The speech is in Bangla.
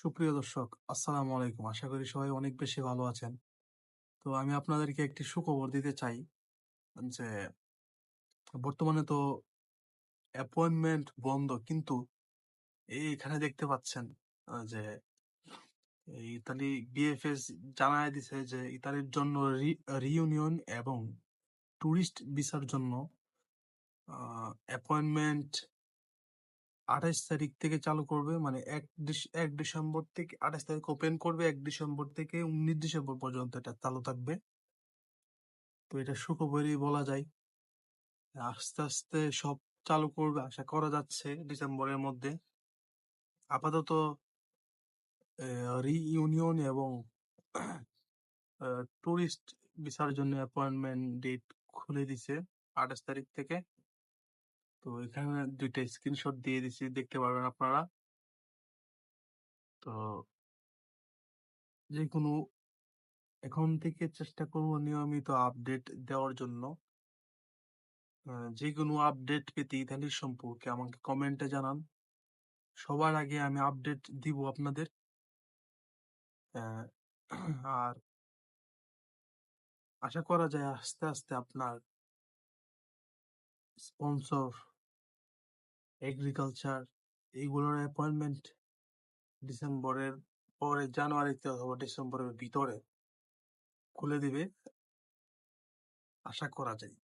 সুপ্রিয় দর্শক, আসসালামু আলাইকুম। আশা করি সবাই অনেক বেশি ভালো আছেন। তো আমি আপনাদেরকে একটি সুখবর দিতে চাই যে, বর্তমানে তো অ্যাপয়েন্টমেন্ট বন্ধ, কিন্তু এই এখানে দেখতে পাচ্ছেন যে ইতালি বিএফএস জানায় দিছে যে ইতালির জন্য রিইউনিয়ন এবং টুরিস্ট ভিসার জন্য অ্যাপয়েন্টমেন্ট আঠাইশ তারিখ থেকে চালু করবে মানে এক এক ডিসেম্বর থেকে আঠাইশ তারিখ ওপেন করবে, এক ডিসেম্বর থেকে উনিশ ডিসেম্বর পর্যন্ত এটা চালু থাকবে। তো এটা সুখবরই বলা যায়। আস্তে আস্তে সব চালু করবে, আশা করা যাচ্ছে ডিসেম্বরের মধ্যে। আপাতত রিইউনিয়ন এবং টুরিস্ট ভিসার জন্য অ্যাপয়েন্টমেন্ট ডেট খুলে দিছে আঠাশ তারিখ থেকে। তো এখানে দুইটা স্ক্রিনশট দিয়ে দিছি, দেখতে পারবেন আপনারা। তো যে কোনো এখন থেকে চেষ্টা করব নিয়মিত আপডেট দেওয়ার জন্য। যে কোনো আপডেট পেতে ইতালির সম্পর্কে আমাকে কমেন্টে জানান। সবার আগে আমি আপডেট দিব আপনাদের। আর আশা করা যায় আস্তে আস্তে আপনার স্পন্সর এগ্রিকালচার এইগুলোর অ্যাপয়েন্টমেন্ট ডিসেম্বরের পরে জানুয়ারিতে অথবা ডিসেম্বরের ভিতরে খুলে দিবে আশা করা যায়।